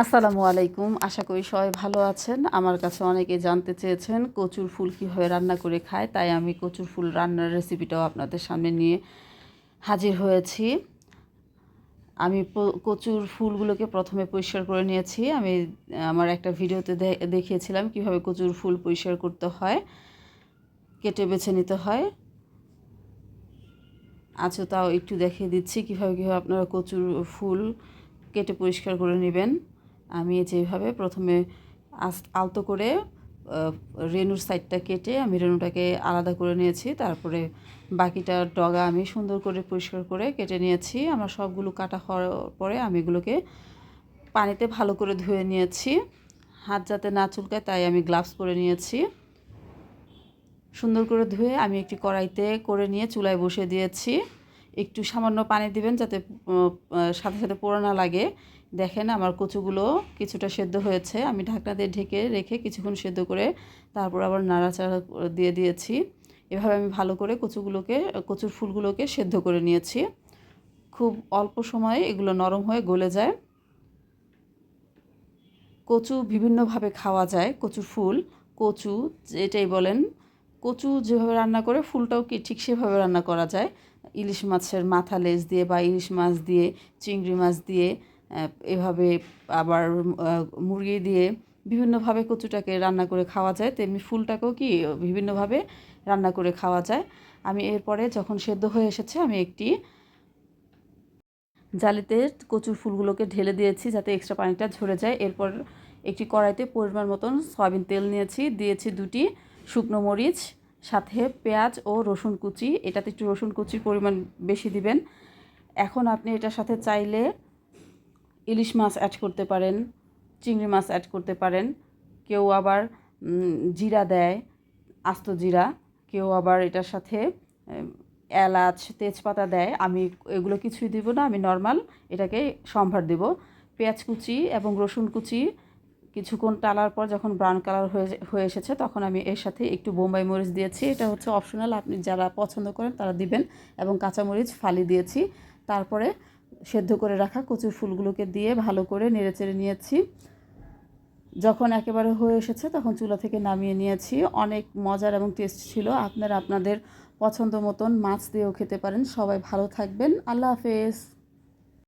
আসসালামু আলাইকুম। আশা করি সবাই ভালো আছেন। আমার কাছে অনেকে জানতে চেয়েছেন কচুর ফুল কীভাবে রান্না করে খায়, তাই আমি কচুর ফুল রান্নার রেসিপিটাও আপনাদের সামনে নিয়ে হাজির হয়েছি। আমি কচুর ফুলগুলোকে প্রথমে পরিষ্কার করে নিয়েছি। আমি, আমার একটা ভিডিওতে দেখিয়েছিলাম কীভাবে কচুর ফুল পরিষ্কার করতে হয়, কেটে বেছে নিতে হয়। আচ্ছা তাও একটু দেখিয়ে দিচ্ছি কীভাবে কীভাবে আপনারা কচুর ফুল কেটে পরিষ্কার করে নেবেন। আমি যেভাবে প্রথমে আলতো করে রেনুর সাইডটা কেটে আমি রেনুটাকে আলাদা করে নিয়েছি। তারপরে বাকিটা ডগা আমি সুন্দর করে পরিষ্কার করে কেটে নিয়েছি। আমার সবগুলো কাটা হওয়ার পরে আমি এগুলোকে পানিতে ভালো করে ধুয়ে নিয়েছি। হাত যাতে না চুলকায়, তাই আমি গ্লাভস পরে নিয়েছি। সুন্দর করে ধুয়ে আমি একটি কড়াইতে করে নিয়ে চুলায় বসে দিয়েছি। একটু সামান্য পানি দিবেন যাতে সাথে সাথে পোড়া না লাগে। দেখেন আমার কচুগুলো কিছুটা সেদ্ধ হয়েছে। আমি ঢাকনা দিয়ে ঢেকে রেখে কিছুক্ষণ সেদ্ধ করে তারপর আবার নাড়াচাড়া দিয়ে দিয়েছি। এভাবে আমি ভালো করে কচুগুলোকে, কচুর ফুলগুলোকে সেদ্ধ করে নিয়েছি। খুব অল্প সময়ে এগুলো নরম হয়ে গলে যায়। কচু বিভিন্নভাবে খাওয়া যায়, কচুর ফুল, কচু যেটাই বলেন, কচু যেভাবে রান্না করে ফুলটাও কি ঠিক সেভাবে রান্না করা যায়। ইলিশ মাছের মাথা লেজ দিয়ে বা ইলিশ মাছ দিয়ে, চিংড়ি মাছ দিয়ে এভাবে আবার মুরগি দিয়ে বিভিন্নভাবে কচুটাকে রান্না করে খাওয়া যায়। তেমনি ফুলটাকেও কি বিভিন্নভাবে রান্না করে খাওয়া যায়। আমি এরপরে যখন সেদ্ধ হয়ে এসেছে, আমি একটি জালিতে কচুর ফুলগুলোকে ঢেলে দিয়েছি যাতে এক্সট্রা পানিটা ঝরে যায়। এরপর একটি কড়াইতে পরিমাণ মতন সয়াবিন তেল নিয়েছি। দিয়েছি দুটি শুকনো মরিচ সাথে পেঁয়াজ ও রসুন কুচি। এটাতে একটু রসুন কুচির পরিমাণ বেশি দিবেন। এখন আপনি এটার সাথে চাইলে ইলিশ মাছ অ্যাড করতে পারেন, চিংড়ি মাছ অ্যাড করতে পারেন। কেউ আবার জিরা দেয়, আস্ত জিরা। কেউ আবার এটার সাথে এলাচ, তেজপাতা দেয়। আমি এগুলো কিছুই দিব না, আমি নর্মাল এটাকে সম্ভার দেব। পেঁয়াজ কুচি এবং রসুন কুচি কিছুক্ষণ টালার পর যখন ব্রাউন কালার হয়ে হয়ে এসেছে, তখন আমি এর সাথে একটু বোম্বাই মরিচ দিয়েছি। এটা হচ্ছে অপশনাল আপনি যারা পছন্দ করেন তারা দিবেন এবং কাঁচামরিচ, ফালি দিয়েছি। তারপরে সেদ্ধ করে রাখা কচুর ফুলগুলোকে দিয়ে ভালো করে নেড়েচেড়ে নিয়েছি। যখন একেবারে হয়ে এসেছে, তখন চুলা থেকে নামিয়ে নিয়েছি। অনেক মজার এবং টেস্ট ছিল। আপনারা আপনাদের পছন্দ মতন মাছ দিয়েও খেতে পারেন। সবাই ভালো থাকবেন। আল্লাহ হাফেজ।